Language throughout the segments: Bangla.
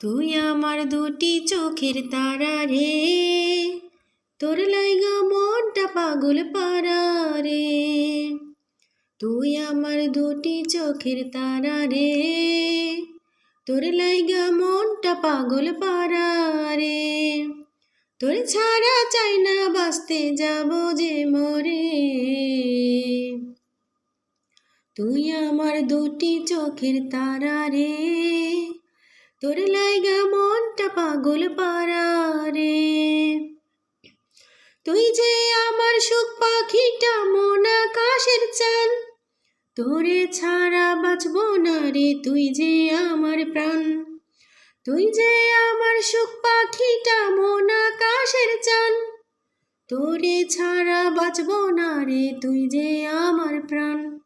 তুই আমার দুটি চোখের তারা রে। তোর লাইগা মনটা পাগল পারা রে। তুই আমার দুটি চোখের তারা রে। তোর লাইগা মনটা পাগল পারা রে। তোর ছাড়া চাই না বাঁচতে যাব যে মরে। তুই আমার দুটি চোখের তারা রে। তোর লাইগা মনটা পাগল পারা রে তুই যে আমার সুখ পাখিটা মন আকাশের চান, তোরে ছাড়া বাঁচবো না রে তুই যে আমার প্রাণ। তুই যে আমার সুখ পাখিটা মন আকাশের চান, তোরে ছাড়া বাঁচবো না রে তুই যে আমার প্রাণ।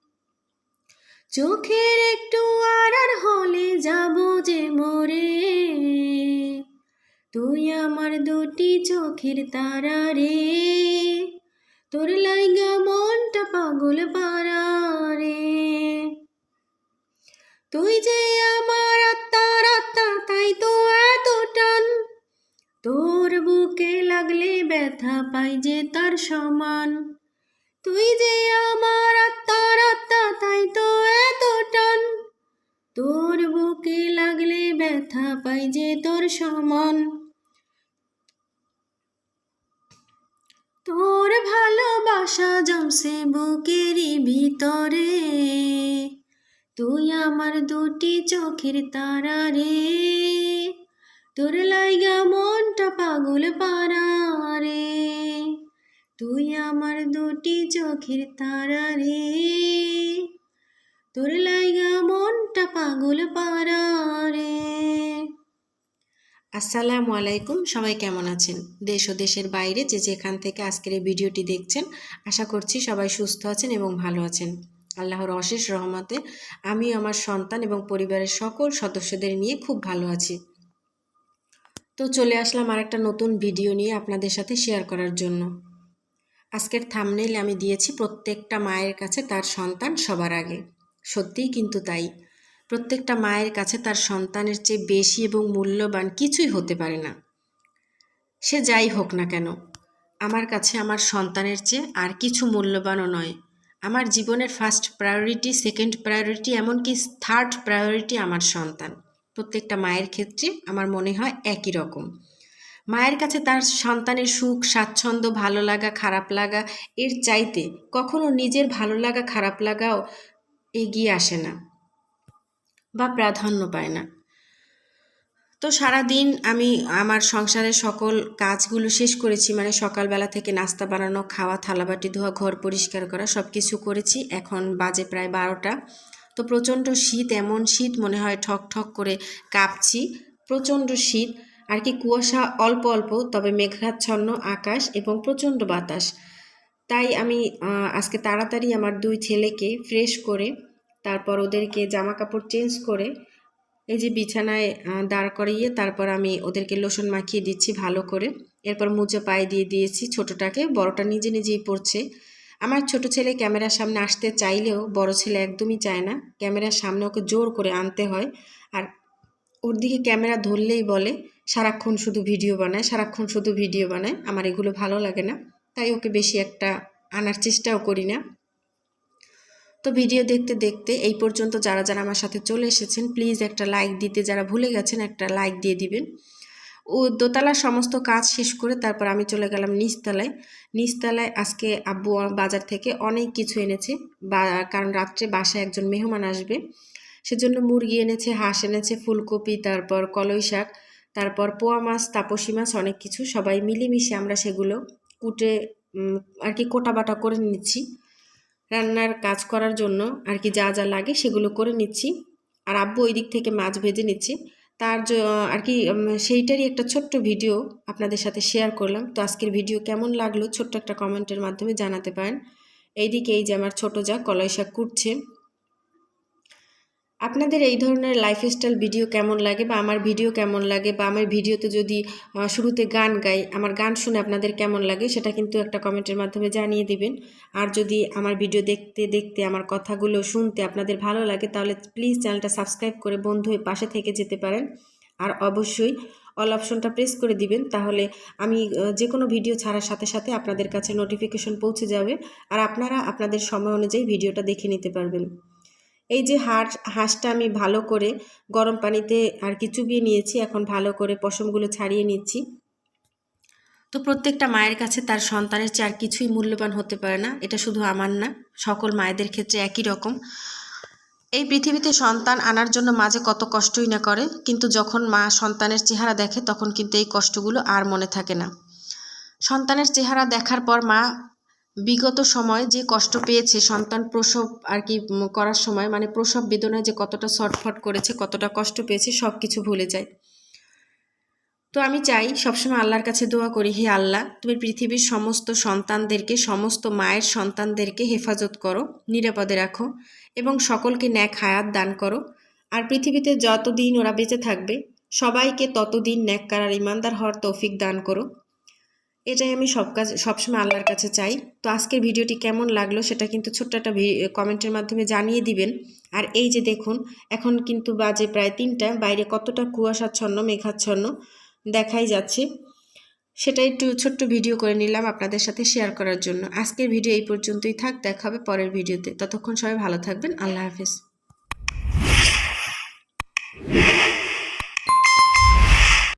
চোখের একটু আড়ার হলে যাব যে মরে তুই আমার দুটি চোখের তারা রে। তোর লাইগা মনটা পাগল পারা রে। তুই যে আমার আত্মার আত্মা, তাই তো এত টান। তোর বুকে লাগলে ব্যথা পাই যে তার সমান। তুই যে আমার আত্মার আত্মা, তাই তো পাই যে তোর সমান। তোর ভালোবাসা জমছে বুকেরই ভিতরে। তুই আমার দুটি চোখের তারা রে। তোর লাইগা মনটা পাগল পারা রে। তুই আমার দুটি চোখের তারা রে। তোর লাইগা মনটা পাগল পারা রে। আসসালামু আলাইকুম। সবাই কেমন আছেন? দেশ ও দেশের বাইরে যে যেখান থেকে আজকের এই ভিডিওটি দেখছেন, আশা করছি সবাই সুস্থ আছেন এবং ভালো আছেন। আল্লাহর অশেষ রহমতে আমি, আমার সন্তান এবং পরিবারের সকল সদস্যদের নিয়ে খুব ভালো আছি। তো চলে আসলাম আর একটা নতুন ভিডিও নিয়ে আপনাদের সাথে শেয়ার করার জন্য। আজকের থামনেইল আমি দিয়েছি প্রত্যেকটা মায়ের কাছে তার সন্তান সবার আগে। সত্যিই কিন্তু তাই। প্রত্যেকটা মায়ের কাছে তার সন্তানের চেয়ে বেশি এবং মূল্যবান কিছুই হতে পারে না। সে যাই হোক না কেন, আমার কাছে আমার সন্তানের চেয়ে আর কিছু মূল্যবানও নয়। আমার জীবনের ফার্স্ট প্রায়োরিটি সেকেন্ড প্রায়োরিটি এমনকি থার্ড প্রায়োরিটি আমার সন্তান। প্রত্যেকটা মায়ের ক্ষেত্রে আমার মনে হয় একই রকম। মায়ের কাছে তার সন্তানের সুখ, স্বাচ্ছন্দ্য, ভালো লাগা, খারাপ লাগা, এর চাইতে কখনো নিজের ভালো লাগা, খারাপ লাগাও এগিয়ে আসে না। বা প্রাধান্য পায় না। তো সারা দিন আমি আমার সংসারের সকল কাজগুলো শেষ করেছি মানে সকালবেলা থেকে নাস্তা বানানো, খাওয়া, থালাবাটি ধোয়া, ঘর পরিষ্কার করা সব কিছু করেছি। এখন বাজে প্রায় বারোটা। তো প্রচণ্ড শীত, এমন শীত মনে হয় ঠক ঠক করে কাঁপছি। প্রচণ্ড শীত, আর কি কুয়াশা অল্প অল্প, তবে মেঘাচ্ছন্ন আকাশ এবং প্রচণ্ড বাতাস। তাই আমি আজকে তাড়াতাড়ি আমার দুই ছেলেকে ফ্রেশ করে তারপর ওদেরকে জামা কাপড় চেঞ্জ করে এই যে বিছানায় দাঁড় করিয়ে তারপর আমি ওদেরকে লোশন মাখিয়ে দিচ্ছি ভালো করে। এরপর মুজো পায়ে দিয়ে দিয়েছি ছোটোটাকে। বড়টা নিজে নিজেই পড়ছে আমার ছোট ছেলে ক্যামেরার সামনে আসতে চাইলেও বড় ছেলে একদমই চায় না। ক্যামেরার সামনে ওকে জোর করে আনতে হয়। আর ওর দিকে ক্যামেরা ধরলেই বলে, সারাক্ষণ শুধু ভিডিও বানায়, সারাক্ষণ শুধু ভিডিও বানায়। আমার এগুলো ভালো লাগে না। তাই ওকে বেশি একটা আনার চেষ্টাও করি না। তো ভিডিও দেখতে দেখতে এই পর্যন্ত যারা যারা আমার সাথে চলে এসেছেন প্লিজ একটা লাইক দিতে, যারা ভুলে গেছেন একটা লাইক দিয়ে দিবেন। ও দোতলার সমস্ত কাজ শেষ করে তারপর আমি চলে গেলাম নিচতলায়। নিচতলায় আজকে আব্বু বাজার থেকে অনেক কিছু এনেছে, বা কারণ রাত্রে বাসায় একজন মেহমান আসবে, সেজন্য মুরগি এনেছে, হাঁস এনেছে, ফুলকপি, তারপর কলই শাক, তারপর পোয়া মাছ, তাপসী মাছ, অনেক কিছু, সবাই মিলেমিশে আমরা সেগুলো কুটে আর কি কোটা বাটা করে নিচ্ছি। রান্নার কাজ করার জন্য আর কি যা যা লাগে সেগুলো করে নিচ্ছি। আর আব্বু ওই দিক থেকে মাছ ভেজে নিচ্ছি। তার আর কি সেইটারই একটা ছোট্ট ভিডিও আপনাদের সাথে শেয়ার করলাম। তো আজকের ভিডিও কেমন লাগল ছোট্ট একটা কমেন্টের মাধ্যমে জানাতে পারেন। এইদিকে এই যে আমার ছোটো যা, কলাই শাক কুটছে। আপনাদের এই ধরনের লাইফস্টাইল ভিডিও কেমন লাগে বা আমার ভিডিও কেমন লাগে বা আমার ভিডিওতে যদি শুরুতে গান গাই, আমার গান শুনে আপনাদের কেমন লাগে সেটা কিন্তু একটা কমেন্টের মাধ্যমে জানিয়ে দিবেন। আর যদি আমার ভিডিও দেখতে দেখতে, আমার কথাগুলো শুনতে আপনাদের ভালো লাগে তাহলে প্লিজ চ্যানেলটা সাবস্ক্রাইব করে বন্ধু হয়ে পাশে থেকে যেতে পারেন। আর অবশ্যই অল অপশনটা প্রেস করে দিবেন তাহলে আমি যে কোনো ভিডিও ছাড়ার সাথে সাথে আপনাদের কাছে নোটিফিকেশন পৌঁছে যাবে। আর আপনারা আপনাদের সময় অনুযায়ী ভিডিওটা দেখে নিতে পারবেন। এই যে হাঁস হাঁসটা আমি ভালো করে গরম পানিতে আর কি চুবিয়ে নিয়েছি, এখন ভালো করে পশমগুলো ছাড়িয়ে নিচ্ছি। তো প্রত্যেকটা মায়ের কাছে তার সন্তানের চেয়ে আর কিছুই মূল্যবান হতে পারে না, এটা শুধু আমার না, সকল মায়েদের ক্ষেত্রে একই রকম। এই পৃথিবীতে সন্তান আনার জন্য মাঝে কত কষ্টই না করে, কিন্তু যখন মা সন্তানের চেহারা দেখে, তখন কিন্তু এই কষ্টগুলো আর মনে থাকে না। সন্তানের চেহারা দেখার পর মা বিগত সময় যে কষ্ট পেয়েছে সন্তান প্রসব আর কি করার সময় মানে প্রসব বেদনায় যে কতটা ছটফট করেছে, কতটা কষ্ট পেয়েছে সব কিছু ভুলে যায়। তো আমি চাই সবসময় আল্লাহর কাছে দোয়া করি, হে আল্লাহ, তুমি পৃথিবীর সমস্ত সন্তানদেরকে, সমস্ত মায়ের সন্তানদেরকে হেফাজত করো, নিরাপদে রাখো এবং সকলকে ন্যাক হায়াত দান করো। আর পৃথিবীতে যতদিন ওরা বেঁচে থাকবে, সবাইকে ততদিন ন্যাক কারার ইমানদার হওয়ার তৌফিক দান করো। এটাই আমি সব কাজ, সবসময় আল্লাহর কাছে চাই। তো আজকের ভিডিওটি কেমন লাগল সেটা কিন্তু ছোট্ট একটা কমেন্টের মাধ্যমে জানিয়ে দিবেন। আর এই যে দেখুন, এখন কিন্তু বাজে প্রায় তিনটা, বাইরে কতটা কুয়াশাচ্ছন্ন, মেঘাচ্ছন্ন দেখাই যাচ্ছে। সেটা একটু ছোট্ট ভিডিও করে নিলাম আপনাদের সাথে শেয়ার করার জন্য। আজকের ভিডিও এই পর্যন্তই থাক, দেখা হবে পরের ভিডিওতে। ততক্ষণ সবাই ভালো থাকবেন, আল্লাহ হাফেজ।